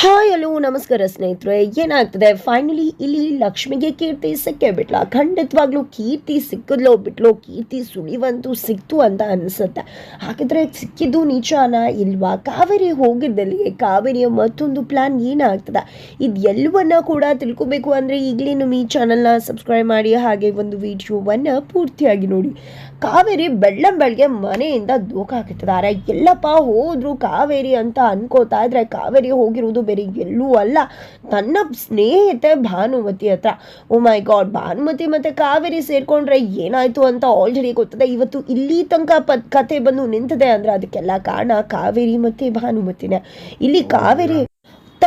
Hi hello ನಮಸ್ಕಾರ ಸ್ನೇಹಿತರೆ. ಏನಾಗ್ತದೆ? ಫೈನಲಿ ಇಲ್ಲಿ ಲಕ್ಷ್ಮಿಗೆ ಕೀರ್ತಿ ಸಿಕ್ಕೇ ಬಿಟ್ಲಾ. ಖಂಡಿತವಾಗ್ಲೂ ಕೀರ್ತಿ ಸಿಕ್ಕಿದ್ಲೋ ಬಿಟ್ಲೋ, ಕೀರ್ತಿ ಸುಳಿವಂತೂ ಸಿಕ್ತು ಅಂತ ಅನಿಸುತ್ತೆ. ಹಾಗಿದ್ರೆ ಸಿಕ್ಕಿದ್ದು ನಿಜಾನ ಇಲ್ವಾ? ಕಾವೇರಿ ಹೋಗಿದ್ದಲ್ಲಿ ಕಾವೇರಿಯ ಮತ್ತೊಂದು ಪ್ಲಾನ್ ಏನಾಗ್ತದೆ? ಇದು ಎಲ್ಲವನ್ನ ಕೂಡ ತಿಳ್ಕೊಬೇಕು ಅಂದರೆ ಈಗಲೇ ನಮ್ಮ ಈ ಚಾನಲ್ನ ಸಬ್ಸ್ಕ್ರೈಬ್ ಮಾಡಿ, ಹಾಗೆ ಒಂದು ವಿಡಿಯೋವನ್ನು ಪೂರ್ತಿಯಾಗಿ ನೋಡಿ. ಕಾವೇರಿ ಬೆಳ್ಳಂ ಬೆಳಗ್ಗೆ ಮನೆಯಿಂದ ದೂಕಾಕಿತ್ತಿದ್ದಾರೆ ಎಲ್ಲಪ್ಪ ಹೋದ್ರು ಕಾವೇರಿ ಅಂತ ಅನ್ಕೋತಾ ಇದ್ರೆ ಕಾವೇರಿ ಹೋಗಿರುವುದು ಬೇರೆ ಎಲ್ಲೂ ಅಲ್ಲ, ತನ್ನ ಸ್ನೇಹಿತೆ ಭಾನುಮತಿ ಹತ್ರ. ಓ ಮೈ ಗಾಡ್, ಭಾನುಮತಿ ಮತ್ತೆ ಕಾವೇರಿ ಸೇರ್ಕೊಂಡ್ರೆ ಏನಾಯ್ತು ಅಂತ ಆಲ್ರೆಡಿ ಗೊತ್ತದೆ. ಇವತ್ತು ಇಲ್ಲಿ ತನಕ ಪದ್ ಕತೆ ಬಂದು ನಿಂತಿದೆ ಅಂದ್ರೆ ಅದಕ್ಕೆಲ್ಲ ಕಾರಣ ಕಾವೇರಿ ಮತ್ತೆ ಭಾನುಮತಿನೇ. ಇಲ್ಲಿ ಕಾವೇರಿ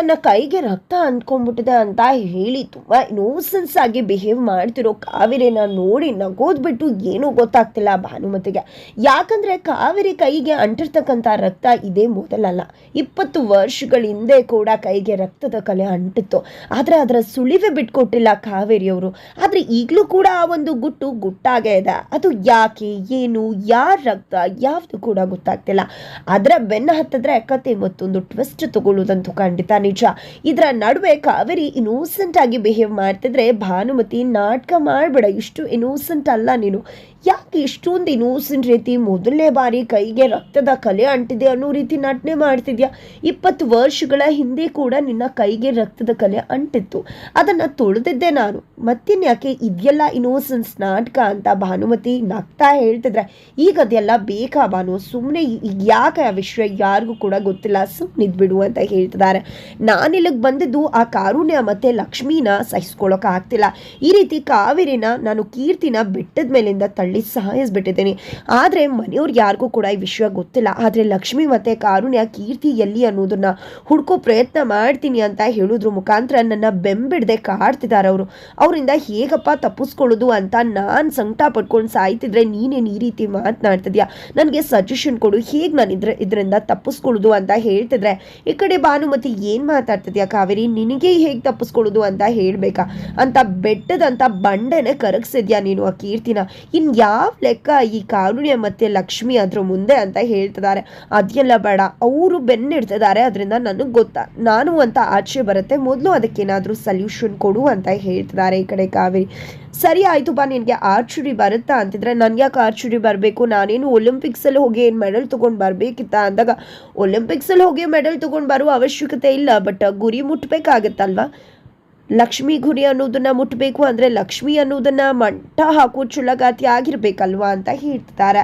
ತನ್ನ ಕೈಗೆ ರಕ್ತ ಅಂದ್ಕೊಂಡ್ಬಿಟ್ಟಿದೆ ಅಂತ ಹೇಳಿ ತುಂಬ ಇನೋಸೆನ್ಸ್ ಆಗಿ ಬಿಹೇವ್ ಮಾಡ್ತಿರೋ ಕಾವೇರಿನ ನೋಡಿ ನಗೋದ್ಬಿಟ್ಟು ಏನೂ ಗೊತ್ತಾಗ್ತಿಲ್ಲ ಭಾನುಮತಿಗೆ. ಯಾಕಂದ್ರೆ ಕಾವೇರಿ ಕೈಗೆ ಅಂಟಿರ್ತಕ್ಕಂಥ ರಕ್ತ ಇದೇ ಮೊದಲಲ್ಲ. ಇಪ್ಪತ್ತು ವರ್ಷಗಳ ಹಿಂದೆ ಕೂಡ ಕೈಗೆ ರಕ್ತದ ಕಲೆ ಅಂಟಿತ್ತು. ಆದರೆ ಅದರ ಸುಳಿವೆ ಬಿಟ್ಕೊಟ್ಟಿಲ್ಲ ಕಾವೇರಿಯವರು. ಆದರೆ ಈಗಲೂ ಕೂಡ ಆ ಒಂದು ಗುಟ್ಟು ಗುಟ್ಟಾಗೇ ಇದೆ. ಅದು ಯಾಕೆ, ಏನು, ಯಾರ ರಕ್ತ, ಯಾವುದು ಕೂಡ ಗೊತ್ತಾಗ್ತಿಲ್ಲ. ಅದರ ಬೆನ್ನ ಹತ್ತಿದ್ರೆ ಕತೆ ಮತ್ತೊಂದು ಟ್ವಿಸ್ಟ್ ತಗೊಳ್ಳೋದಂತೂ ಖಂಡಿತ ನಿಜ. ಇದರ ನಡುವೆ ಕಾವೇರಿ ಇನ್ನೋಸೆಂಟ್ ಆಗಿ ಬಿಹೇವ್ ಮಾಡ್ತಿದ್ರೆ ಭಾನುಮತಿ ನಾಟಕ ಮಾಡಬೇಡ. ಇಷ್ಟು ಇನ್ನೋಸೆಂಟ್ ಅಲ್ಲ ನೀನು. ಯಾಕೆ ಇಷ್ಟೊಂದು ಇನ್ನೋಸೆಂಟ್ ರೀತಿ ಮೊದಲನೇ ಬಾರಿ ಕೈಗೆ ರಕ್ತದ ಕಲೆ ಅಂಟಿದೆ ಅನ್ನೋ ರೀತಿ ನಟನೆ ಮಾಡ್ತಿದ್ಯಾ? ಇಪ್ಪತ್ತು ವರ್ಷಗಳ ಹಿಂದೆ ಕೂಡ ನಿನ್ನ ಕೈಗೆ ರಕ್ತದ ಕಲೆ ಅಂಟಿತ್ತು. ಅದನ್ನು ತೊಳೆದಿದ್ದೆ ನಾನು. ಮತ್ತಿನ್ಯಾಕೆ ಇದೆಲ್ಲ ಇನ್ನೋಸೆನ್ಸ್ ನಾಟಕ ಅಂತ ಭಾನುಮತಿ ನಗ್ತಾ ಹೇಳ್ತಿದ್ರೆ. ಈಗ ಅದೆಲ್ಲ ಬೇಕಾ ಭಾನು? ಸುಮ್ಮನೆ ಯಾಕೆ ಆ ವಿಷಯ ಯಾರಿಗೂ ಕೂಡ ಗೊತ್ತಿಲ್ಲ. ಸುಮ್ಮನಿದ್ಬಿಡು ಅಂತ ಹೇಳ್ತಿದ್ದಾರೆ. ನಾನಿಲ್ಲಿಗೆ ಬಂದಿದ್ದು ಆ ಕಾರುಣ್ಯ ಮತ್ತೆ ಲಕ್ಷ್ಮೀನ ಸಹಿಸ್ಕೊಳ್ಳೋಕೆ ಆಗ್ತಿಲ್ಲ. ಈ ರೀತಿ ಕಾವೇರಿನ ನಾನು ಕೀರ್ತಿನ ಬೆಟ್ಟದ ಮೇಲಿಂದ ತಳ್ಳಿ ಸಹಾಯಿಸ್ಬಿಟ್ಟಿದ್ದೀನಿ ಆದರೆ ಮನೆಯವ್ರು ಯಾರಿಗೂ ಕೂಡ ಈ ವಿಷಯ ಗೊತ್ತಿಲ್ಲ. ಆದರೆ ಲಕ್ಷ್ಮಿ ಮತ್ತು ಕಾರುಣ್ಯ, ಕೀರ್ತಿ ಎಲ್ಲಿ ಅನ್ನೋದನ್ನ ಹುಡ್ಕೋ ಪ್ರಯತ್ನ ಮಾಡ್ತೀನಿ ಅಂತ ಹೇಳೋದ್ರ. ಮುಖಾಂತರ ನನ್ನ ಬೆಂಬಿಡದೆ ಕಾಡ್ತಿದ್ದಾರೆ ಅವರು. ಅವರಿಂದ ಹೇಗಪ್ಪ ತಪ್ಪಿಸ್ಕೊಳ್ಳೋದು ಅಂತ ನಾನು ಸಂಕಟ ಪಡ್ಕೊಂಡು ಸಾಯ್ತಿದ್ರೆ ನೀನೇನು ಈ ರೀತಿ ಮಾತನಾಡ್ತಿದ್ಯಾ? ನನಗೆ ಸಜೆಷನ್ ಕೊಡು. ಹೇಗೆ ನಾನು ಇದ್ರ ಇದರಿಂದ ತಪ್ಪಿಸ್ಕೊಳ್ಳೋದು ಅಂತ ಹೇಳ್ತಿದ್ರೆ, ಈ ಕಡೆ ಭಾನುಮತಿ ಏನು ಮಾತಾಡ್ತಿದ್ಯಾ ಕಾವೇರಿ? ನಿನಗೆ ಹೇಗೆ ತಪ್ಪಿಸ್ಕೊಳ್ಳೋದು ಅಂತ ಹೇಳಬೇಕಾ? ಅಂತ ಬೆಟ್ಟದಂಥ ಬಂಡೆನೆ ಕರಗಿಸಿದ್ಯಾ ನೀನು ಆ ಕೀರ್ತಿನ? ಇನ್ನು ಯಾವ ಲೆಕ್ಕ ಈ ಕಾರುಣ್ಯ ಮತ್ತೆ ಲಕ್ಷ್ಮಿ ಅದ್ರ ಮುಂದೆ ಅಂತ ಹೇಳ್ತಿದ್ದಾರೆ. ಅದೆಲ್ಲ ಬೇಡ. ಅವರು ಬೆನ್ನಿಡ್ತಿದ್ದಾರೆ, ಅದರಿಂದ ನನಗೆ ಗೊತ್ತಾ. ನಾನು ಅಂತ ಆಚೆ ಬರುತ್ತೆ. ಮೊದಲು ಅದಕ್ಕೇನಾದರೂ ಸಲ್ಯೂಷನ್ ಕೊಡು ಅಂತ ಹೇಳ್ತಿದ್ದಾರೆ ಈ ಕಡೆ ಕಾವೇರಿ. ಸರಿ ಆಯಿತು ಬಾ, ನಿನಗೆ ಆರ್ಚುರಿ ಬರುತ್ತಾ ಅಂತಿದ್ರೆ, ನನಗೆ ಯಾಕೆ ಆರ್ಚುರಿ ಬರಬೇಕು? ನಾನೇನು ಒಲಿಂಪಿಕ್ಸಲ್ಲಿ ಹೋಗಿ ಏನು ಮೆಡಲ್ ತೊಗೊಂಡು ಬರಬೇಕಿತ್ತ ಅಂದಾಗ ಒಲಿಂಪಿಕ್ಸಲ್ಲಿ ಹೋಗಿ ಮೆಡಲ್ ತೊಗೊಂಡು ಬರುವ ಅವಶ್ಯಕತೆ ಇಲ್ಲ ಬಟ್ ಗುರಿ ಮುಟ್ಬೇಕಾಗತ್ತಲ್ವಾ? ಲಕ್ಷ್ಮಿ ಗುರಿ ಅನ್ನೋದನ್ನ ಮುಟ್ಟಬೇಕು ಅಂದರೆ ಲಕ್ಷ್ಮಿ ಅನ್ನೋದನ್ನ ಮಂಟ ಹಾಕೋ ಚುಳಗಾತಿ ಆಗಿರ್ಬೇಕಲ್ವಾ ಅಂತ ಹೇಳ್ತಿದ್ದಾರೆ.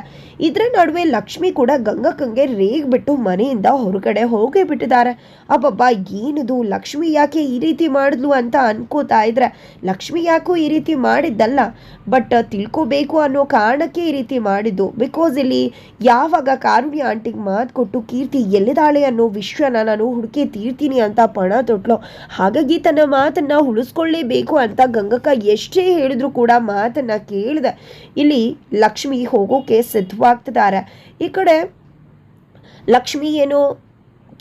ಇದರ ನಡುವೆ ಲಕ್ಷ್ಮಿ ಕೂಡ ಗಂಗಕ್ಕಂಗೆ ರೇಗ್ಬಿಟ್ಟು ಮನೆಯಿಂದ ಹೊರಗಡೆ ಹೋಗೇ ಬಿಟ್ಟಿದ್ದಾರೆ. ಅಬ್ಬಬ್ಬ, ಏನಿದು? ಲಕ್ಷ್ಮಿ ಯಾಕೆ ಈ ರೀತಿ ಮಾಡಿದ್ಲು ಅಂತ ಅನ್ಕೋತಾ ಇದ್ರೆ ಲಕ್ಷ್ಮಿ ಯಾಕೋ ಈ ರೀತಿ ಮಾಡಿದ್ದಲ್ಲ? ಬಟ್ ತಿಳ್ಕೋಬೇಕು ಅನ್ನೋ ಕಾರಣಕ್ಕೆ ಈ ರೀತಿ ಮಾಡಿದ್ದು. ಬಿಕಾಸ್ ಇಲ್ಲಿ ಯಾವಾಗ ಕಾರುಣ್ಯ ಆಂಟಿಗೆ ಮಾತು ಕೊಟ್ಟು ಕೀರ್ತಿ ಎಲ್ಲಿದ್ದಾಳೆ ಅನ್ನೋ ವಿಷಯನ ನಾನು ಹುಡುಕಿ ತೀರ್ತೀನಿ ಅಂತ ಪಣ ತೊಟ್ಲು. ಹಾಗಾಗಿ ತನ್ನ ಮಾತನ್ನ ಉಳಿಸ್ಕೊಳ್ಳೇಬೇಕು ಅಂತ ಗಂಗಕ್ಕ ಎಷ್ಟೇ ಹೇಳಿದ್ರು ಕೂಡ ಮಾತನ್ನ ಕೇಳಿದೆ. ಇಲ್ಲಿ ಲಕ್ಷ್ಮಿ ಹೋಗೋಕೆ ಸಿದ್ಧವಾಗ್ತಿದ್ದಾರೆ ಈ ಕಡೆ ಲಕ್ಷ್ಮಿ ಏನೋ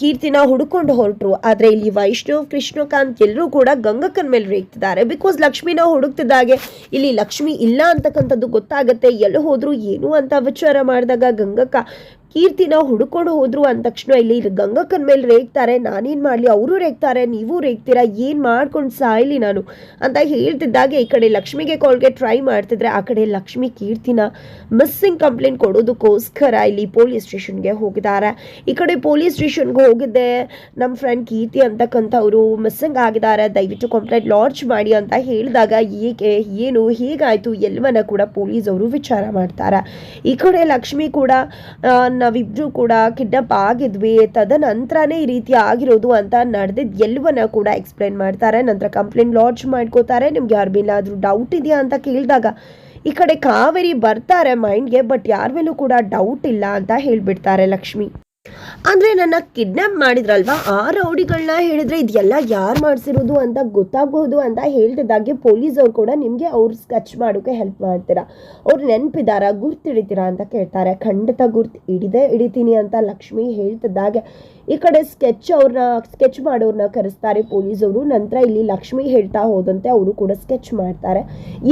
ಕೀರ್ತಿನ ಹುಡುಕೊಂಡು ಹೊರಟರು. ಆದರೆ ಇಲ್ಲಿ ವೈಷ್ಣವ್, ಕೃಷ್ಣಕಾಂತ್ ಎಲ್ಲರೂ ಕೂಡ ಗಂಗಕ್ಕನ ಮೇಲೆ ರೇಗ್ತಿದ್ದಾರೆ ಬಿಕಾಸ್ ಲಕ್ಷ್ಮಿನ ಹುಡುಕ್ತಿದ್ದಾಗೆ ಇಲ್ಲಿ ಲಕ್ಷ್ಮಿ ಇಲ್ಲ ಅಂತಕ್ಕಂಥದ್ದು ಗೊತ್ತಾಗುತ್ತೆ. ಎಲ್ಲಿ ಹೋದ್ರು ಏನು ಅಂತ ವಿಚಾರ ಮಾಡಿದಾಗ ಗಂಗಕ್ಕ ಕೀರ್ತಿನ ಹುಡುಕೊಂಡು ಹೋದ್ರು ಅಂದ ತಕ್ಷಣ ಇಲ್ಲಿ ಗಂಗಕ್ಕನ ಮೇಲೆ ರೇಗ್ತಾರೆ, ನಾನೇನು ಮಾಡಲಿ, ಅವರು ರೇಗ್ತಾರೆ, ನೀವು ರೇಗ್ತೀರಾ, ಏನು ಮಾಡ್ಕೊಂಡು ಸಾಯ್ಲಿ ನಾನು? ಅಂತ ಹೇಳ್ತಿದ್ದಾಗೆ ಈ ಕಡೆ ಲಕ್ಷ್ಮಿಗೆ ಕಾಲ್ಗೆ ಟ್ರೈ ಮಾಡ್ತಿದ್ರೆ ಆ ಕಡೆ ಲಕ್ಷ್ಮಿ ಕೀರ್ತಿನ ಮಿಸ್ಸಿಂಗ್ ಕಂಪ್ಲೇಂಟ್ ಕೊಡೋದಕ್ಕೋಸ್ಕರ ಇಲ್ಲಿ ಪೊಲೀಸ್ ಸ್ಟೇಷನ್ಗೆ ಹೋಗಿದ್ದಾರೆ. ಈ ಕಡೆ ಪೊಲೀಸ್ ಸ್ಟೇಷನ್ಗೆ ಹೋಗಿದ್ದೆ ನಮ್ಮ ಫ್ರೆಂಡ್ ಕೀರ್ತಿ ಅಂತಕ್ಕಂಥವ್ರು ಮಿಸ್ಸಿಂಗ್ ಆಗಿದ್ದಾರೆ, ದಯವಿಟ್ಟು ಕಂಪ್ಲೇಂಟ್ ಲಾಂಚ್ ಮಾಡಿ ಅಂತ ಹೇಳಿದಾಗ ಏಕೆ, ಏನು, ಹೇಗಾಯಿತು ಎಲ್ಲವನ್ನ ಕೂಡ ಪೊಲೀಸ್ ಅವರು ವಿಚಾರ ಮಾಡ್ತಾರೆ. ಈ ಕಡೆ ಲಕ್ಷ್ಮಿ ಕೂಡ ನಾವಿಬ್ರು ಕೂಡ ಕಿಡ್ನಾಪ್ ಆಗಿದ್ವಿ. ತದನಂತರನೇ ಈ ರೀತಿ ಆಗಿರೋದು ಅಂತ ನಡೆದಿದ್ದು ಎಲ್ಲವನ್ನ ಕೂಡ ಎಕ್ಸ್ಪ್ಲೈನ್ ಮಾಡ್ತಾರೆ. ನಂತರ ಕಂಪ್ಲೇಂಟ್ ಲಾಂಚ್ ಮಾಡ್ಕೋತಾರೆ. ನಿಮ್ಗೆ ಯಾರು ಡೌಟ್ ಇದೆಯಾ ಅಂತ ಕೇಳಿದಾಗ ಈ ಕಡೆ ಕಾವೇರಿ ಬರ್ತಾರೆ ಮೈಂಡ್ಗೆ ಬಟ್ ಯಾರ ಮೇಲೂ ಕೂಡ ಡೌಟ್ ಇಲ್ಲ ಅಂತ ಹೇಳಿಬಿಡ್ತಾರೆ ಲಕ್ಷ್ಮಿ. ಅಂದ್ರೆ ನನ್ನ ಕಿಡ್ನಾಪ್ ಮಾಡಿದ್ರಲ್ವಾ? ಆ ರೌಡಿಗಳನ್ನ ಹೇಳಿದ್ರೆ ಇದೆಲ್ಲ ಯಾರು ಮಾಡಿಸಿರೋದು ಅಂತ ಗೊತ್ತಾಗಬಹುದು ಅಂತ ಹೇಳ್ತಿದ್ದಾಗೆ ಪೊಲೀಸ್ ಅವ್ರು ಕೂಡ ನಿಮಗೆ ಅವ್ರು ಸ್ಕೆಚ್ ಮಾಡೋಕೆ ಹೆಲ್ಪ್ ಮಾಡ್ತೀರಾ? ಅವ್ರು ನೆನಪಿದಾರ? ಗುರ್ತು ಹಿಡಿತೀರಾ ಅಂತ ಕೇಳ್ತಾರೆ. ಖಂಡಿತ ಗುರ್ತು ಹಿಡಿದೇ ಹಿಡಿತೀನಿ ಅಂತ ಲಕ್ಷ್ಮಿ ಹೇಳ್ತಿದ್ದಾಗೆ. ಈ ಕಡೆ ಸ್ಕೆಚ್ ಅವ್ರನ್ನ ಸ್ಕೆಚ್ ಮಾಡೋರನ್ನ ಕರೆಸ್ತಾರೆ ಪೊಲೀಸ್ ಅವರು ನಂತರ ಇಲ್ಲಿ ಲಕ್ಷ್ಮಿ ಹೇಳ್ತಾ ಹೋದಂತೆ ಅವರು ಕೂಡ ಸ್ಕೆಚ್ ಮಾಡ್ತಾರೆ.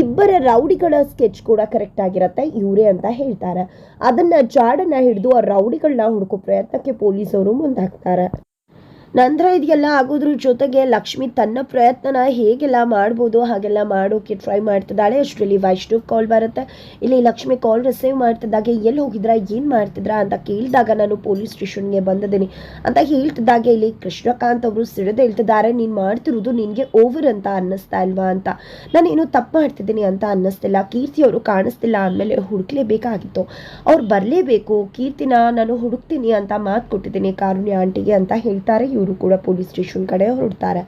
ಇಬ್ಬರ ರೌಡಿಗಳ ಸ್ಕೆಚ್ ಕೂಡ ಕರೆಕ್ಟ್ ಆಗಿರತ್ತೆ, ಇವರೇ ಅಂತ ಹೇಳ್ತಾರೆ. ಅದನ್ನ ಜಾಡನ್ನ ಹಿಡಿದು ಆ ರೌಡಿಗಳನ್ನ ಹುಡುಕೋ ಪ್ರಯತ್ನಕ್ಕೆ ಪೊಲೀಸವರು ಮುಂದಾಗ್ತಾರೆ. ನಂತರ ಇದೆಲ್ಲ ಆಗೋದ್ರ ಜೊತೆಗೆ ಲಕ್ಷ್ಮಿ ತನ್ನ ಪ್ರಯತ್ನನ ಹೇಗೆಲ್ಲ ಮಾಡ್ಬೋದು, ಹಾಗೆಲ್ಲ ಮಾಡೋಕೆ ಟ್ರೈ ಮಾಡ್ತಿದ್ದಾಳೆ. ಅಷ್ಟರಲ್ಲಿ ವೈಷ್ಣವ್ ಕಾಲ್ ಬರುತ್ತೆ. ಇಲ್ಲಿ ಲಕ್ಷ್ಮಿ ಕಾಲ್ ರಿಸೀವ್ ಮಾಡ್ತಿದ್ದಾಗೆ, ಎಲ್ಲಿ ಹೋಗಿದ್ರಾ, ಏನು ಮಾಡ್ತಿದ್ರ ಅಂತ ಕೇಳಿದಾಗ ನಾನು ಪೊಲೀಸ್ ಸ್ಟೇಷನ್ಗೆ ಬಂದಿದ್ದೀನಿ ಅಂತ ಹೇಳ್ತಿದ್ದಾಗೆ. ಇಲ್ಲಿ ಕೃಷ್ಣಕಾಂತ್ ಅವರು ಸಿಡಿದು ಹೇಳ್ತಿದ್ದಾರೆ, ನೀನು ಮಾಡ್ತಿರೋದು ನಿನಗೆ ಓವರ್ ಅಂತ ಅನ್ನಿಸ್ತಾ ಇಲ್ವಾ ಅಂತ. ನಾನೇನು ತಪ್ಪು ಮಾಡ್ತಿದ್ದೀನಿ ಅಂತ ಅನ್ನಿಸ್ತಿಲ್ಲ. ಕೀರ್ತಿ ಅವರು ಕಾಣಿಸ್ತಿಲ್ಲ ಅಂದಮೇಲೆ ಹುಡುಕ್ಲೇಬೇಕಾಗಿತ್ತು. ಅವ್ರು ಬರಲೇಬೇಕು. ಕೀರ್ತಿನ ನಾನು ಹುಡುಕ್ತೀನಿ ಅಂತ ಮಾತು ಕೊಟ್ಟಿದ್ದೀನಿ ಕಾರುಣ್ಯ ಆಂಟಿಗೆ ಅಂತ ಹೇಳ್ತಾರೆ. ಇವರು ಕೂಡ ಪೊಲೀಸ್ ಸ್ಟೇಷನ್ ಕಡೆ ಹೊರಡ್ತಾರೆ.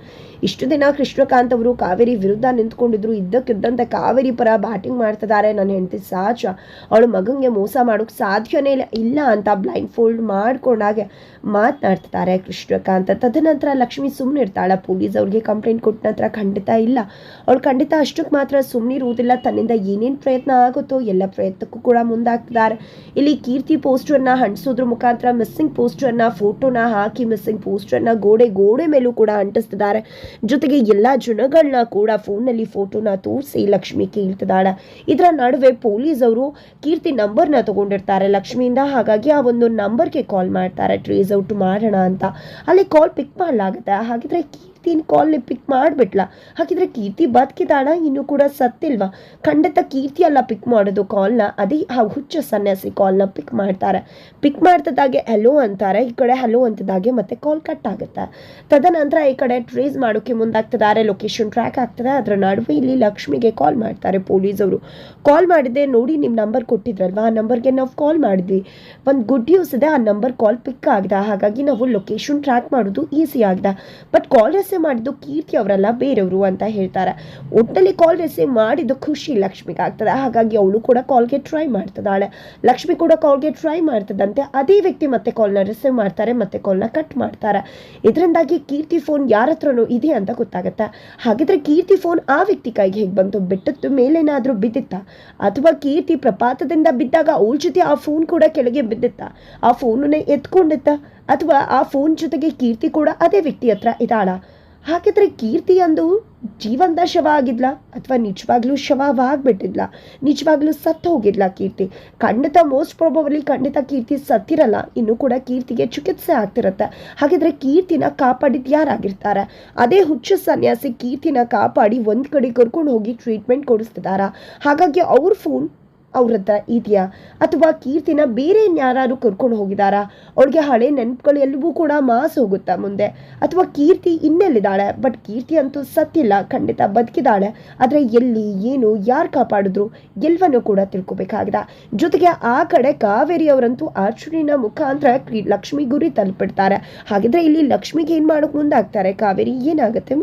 ಇಷ್ಟು ದಿನ ಕೃಷ್ಣಕಾಂತ್ ಅವರು ಕಾವೇರಿ ವಿರುದ್ಧ ನಿಂತ್ಕೊಂಡಿದ್ರು, ಇದ್ದಕ್ಕಿದ್ದಂತೆ ಕಾವೇರಿ ಪರ ಬ್ಯಾಟಿಂಗ್ ಮಾಡ್ತಿದ್ದಾರೆ. ನನ್ನ ಹೆಂಡತಿ ಸಹಜ ಅವಳು ಮಗಂಗೆ ಮೋಸ ಮಾಡೋಕೆ ಸಾಧ್ಯನೇ ಇಲ್ಲ ಇಲ್ಲ ಅಂತ ಬ್ಲೈಂಡ್ ಫೋಲ್ಡ್ ಮಾಡ್ಕೊಂಡಾಗೆ ಮಾತನಾಡ್ತಿದ್ದಾರೆ ಕೃಷ್ಣಕಾಂತ್. ತದನಂತರ ಲಕ್ಷ್ಮಿ ಸುಮ್ಮನೆ ಇರ್ತಾಳೆ. ಪೊಲೀಸ್ ಅವ್ರಿಗೆ ಕಂಪ್ಲೇಂಟ್ ಕೊಟ್ಟ ನಂತರ ಖಂಡಿತ ಇಲ್ಲ. ಅವಳು ಖಂಡಿತ ಅಷ್ಟಕ್ಕೆ ಮಾತ್ರ ಸುಮ್ಮನಿರುವುದಿಲ್ಲ ತನ್ನಿಂದ ಏನೇನು ಪ್ರಯತ್ನ ಆಗುತ್ತೋ ಎಲ್ಲ ಪ್ರಯತ್ನಕ್ಕೂ ಕೂಡ ಮುಂದಾಗ್ತಿದ್ದಾರೆ. ಇಲ್ಲಿ ಕೀರ್ತಿ ಪೋಸ್ಟರ್ನ ಹಂಚಿಸೋದ್ರ ಮುಖಾಂತರ ಮಿಸ್ಸಿಂಗ್ ಪೋಸ್ಟರ್ನ ಫೋಟೋನ ಹಾಕಿ ಮಿಸ್ಸಿಂಗ್ ಪೋಸ್ಟರ್ನ ಗೋಡೆ ಗೋಡೆ ಮೇಲೂ ಕೂಡ ಅಂಟಿಸ್ತಿದ್ದಾರೆ. ಜೊತೆಗೆ ಎಲ್ಲ ಜನಗಳನ್ನ ಕೂಡ ಫೋನ್ನಲ್ಲಿ ಫೋಟೋನ ತೋರಿಸಿ ಲಕ್ಷ್ಮಿ ಕೇಳ್ತಿದ್ದಾಳೆ. ಇದರ ನಡುವೆ ಪೊಲೀಸ್ ಅವರು ಕೀರ್ತಿ ನಂಬರ್ನ ತಗೊಂಡಿರ್ತಾರೆ ಲಕ್ಷ್ಮಿಯಿಂದ. ಹಾಗಾಗಿ ಆ ಒಂದು ನಂಬರ್ಗೆ ಕಾಲ್ ಮಾಡ್ತಾರೆ. ಟ್ರೇಸ್ ಔಟ್ ಮಾಡೋಣ ಅಂತ. ಅಲ್ಲಿ ಕಾಲ್ ಪಿಕ್ ಮಾಡಲಾಗುತ್ತೆ. ಹಾಗಿದ್ರೆ ಕೀರ್ತಿನ ಕಾಲ್ನ ಪಿಕ್ ಮಾಡಿಬಿಟ್ಲ. ಹಾಗಿದ್ರೆ ಕೀರ್ತಿ ಬದುಕಿದಾಳ? ಇನ್ನು ಕೂಡ ಸತ್ತಿಲ್ವಾ? ಖಂಡಿತ ಕೀರ್ತಿ ಅಲ್ಲ ಪಿಕ್ ಮಾಡೋದು ಕಾಲ್ನ ಅದೇ ಆ ಹುಚ್ಚ ಸನ್ಯಾಸಿ ಕಾಲ್ನ ಪಿಕ್ ಮಾಡ್ತಾರೆ. ಪಿಕ್ ಮಾಡ್ತದಾಗೆ ಹಲೋ ಅಂತಾರೆ. ಈ ಕಡೆ ಹಲೋ ಅಂತದಾಗೆ ಮತ್ತೆ ಕಾಲ್ ಕಟ್ ಆಗುತ್ತೆ. ತದನಂತರ ಈ ಕಡೆ ಟ್ರೇಸ್ ಮಾಡೋಕೆ ಮುಂದಾಗ್ತಿದ್ದಾರೆ. ಲೊಕೇಶನ್ ಟ್ರ್ಯಾಕ್ ಆಗ್ತದೆ. ಅದರ ನಡುವೆ ಇಲ್ಲಿ ಲಕ್ಷ್ಮಿಗೆ ಕಾಲ್ ಮಾಡ್ತಾರೆ ಪೊಲೀಸ್ ಅವರು. ಕಾಲ್ ಮಾಡಿದೆ ನೋಡಿ ನಿಮ್ಮ ನಂಬರ್ ಕೊಟ್ಟಿದ್ರಲ್ವಾ? ಆ ನಂಬರ್ಗೆ ನಾವು ಕಾಲ್ ಮಾಡಿದ್ವಿ. ಒಂದು ಗುಡ್ ನ್ಯೂಸ್ ಇದೆ. ಆ ನಂಬರ್ ಕಾಲ್ ಪಿಕ್ ಆಗಿದೆ. ಹಾಗಾಗಿ ನಾವು ಲೊಕೇಶನ್ ಟ್ರ್ಯಾಕ್ ಮಾಡೋದು ಈಸಿ ಆಗಿದೆ. ಬಟ್ ಕಾಲ್ ಮಾಡಿದ್ದು ಕೀರ್ತಿ ಅವರಲ್ಲ, ಬೇರೆಯವರು ಅಂತ ಹೇಳ್ತಾರೆ. ಒಟ್ಟಲ್ಲಿ ಕಾಲ್ ರಿಸೀವ್ ಮಾಡಿದ್ದು ಖುಷಿ ಲಕ್ಷ್ಮಿಗೆ ಆಗ್ತದೆ. ಹಾಗಾಗಿ ಅವಳು ಕೂಡ ಕಾಲ್ಗೆ ಟ್ರೈ ಮಾಡ್ತಿದ್ದಾಳೆ. ಲಕ್ಷ್ಮಿ ಕೂಡ ಕಾಲ್ಗೆ ಟ್ರೈ ಮಾಡ್ತದಂತೆ ಅದೇ ವ್ಯಕ್ತಿ ಮತ್ತೆ ಕಾಲ್ನ ರಿಸೀವ್ ಮಾಡ್ತಾರೆ, ಮತ್ತೆ ಕಾಲ್ನ ಕಟ್ ಮಾಡ್ತಾರೆ. ಇದರಿಂದಾಗಿ ಕೀರ್ತಿ ಫೋನ್ ಯಾರ ಹತ್ರನೂ ಇದೆ ಅಂತ ಗೊತ್ತಾಗುತ್ತೆ. ಹಾಗಿದ್ರೆ ಕೀರ್ತಿ ಫೋನ್ ಆ ವ್ಯಕ್ತಿ ಕೈಗೆ ಹೇಗೆ ಬಂತು? ಬೆಟ್ಟದ್ದು ಮೇಲೇನಾದರೂ ಬಿದ್ದಿತ್ತಾ? ಅಥವಾ ಕೀರ್ತಿ ಪ್ರಪಾತದಿಂದ ಬಿದ್ದಾಗ ಅವಳ ಜೊತೆ ಆ ಫೋನ್ ಕೂಡ ಕೆಳಗೆ ಬಿದ್ದಿತ್ತ? ಆ ಫೋನನ್ನೇ ಎತ್ಕೊಂಡಿತ್ತ? ಅಥವಾ ಆ ಫೋನ್ ಜೊತೆಗೆ ಕೀರ್ತಿ ಕೂಡ ಅದೇ ವ್ಯಕ್ತಿ ಹತ್ರ ಇದ್ದಾಳ? ಹಾಗಿದ್ರೆ ಕೀರ್ತಿ ಅಂದು ಜೀವಂತ ಶವ ಆಗಿದ್ಲಾ? ಅಥವಾ ನಿಜವಾಗ್ಲೂ ಶವವಾಗ್ಬಿಟ್ಟಿದ್ಲ ನಿಜವಾಗ್ಲೂ ಸತ್ತು ಹೋಗಿದ್ಲ ಕೀರ್ತಿ? ಖಂಡಿತ ಮೋಸ್ಟ್ ಪ್ರಾಬಬಲಿ ಖಂಡಿತ ಕೀರ್ತಿ ಸತ್ತಿರಲ್ಲ. ಇನ್ನು ಕೂಡ ಕೀರ್ತಿಗೆ ಚಿಕಿತ್ಸೆ ಆಗ್ತಿರತ್ತೆ. ಹಾಗಿದ್ರೆ ಕೀರ್ತಿನ ಕಾಪಾಡಿದ್ ಯಾರಾಗಿರ್ತಾರೆ? ಅದೇ ಹುಚ್ಚು ಸನ್ಯಾಸಿ ಕೀರ್ತಿನ ಕಾಪಾಡಿ ಒಂದ್ ಕಡೆ ಕರ್ಕೊಂಡು ಹೋಗಿ ಟ್ರೀಟ್ಮೆಂಟ್ ಕೊಡಿಸ್ತಿದಾರ? ಹಾಗಾಗಿ ಅವ್ರ ಫೋನ್ ಅವ್ರ ಹತ್ರ ಇದೆಯಾ? ಅಥವಾ ಕೀರ್ತಿನ ಬೇರೆ ಯಾರು ಕರ್ಕೊಂಡು ಹೋಗಿದಾರಾ? ಅವಳಿಗೆ ಹಳೆ ನೆನಪುಗಳು ಎಲ್ಲವೂ ಕೂಡ ಮಾಸ್ ಹೋಗುತ್ತಾ ಮುಂದೆ? ಅಥವಾ ಕೀರ್ತಿ ಇನ್ನೆಲ್ಲಿದ್ದಾಳೆ? ಬಟ್ ಕೀರ್ತಿ ಅಂತೂ ಸತ್ತಿಲ್ಲ ಖಂಡಿತ ಬದುಕಿದಾಳೆ. ಆದರೆ ಎಲ್ಲಿ, ಏನು, ಯಾರು ಕಾಪಾಡಿದ್ರು ಎಲ್ಲವನ್ನೂ ಕೂಡ ತಿಳ್ಕೊಬೇಕಾಗಿದೆ ಜೊತೆಗೆ ಆ ಕಡೆ ಕಾವೇರಿ ಅವರಂತೂ ಅರ್ಜುನಿನ ಮುಖಾಂತರ ಲಕ್ಷ್ಮಿ ಗುರಿ ತಲುಪಿಡ್ತಾರೆ. ಹಾಗಿದ್ರೆ ಇಲ್ಲಿ ಲಕ್ಷ್ಮಿಗೆ ಏನು ಮಾಡೋಕೆ ಮುಂದಾಗ್ತಾರೆ? ಕಾವೇರಿ ಏನಾಗುತ್ತೆ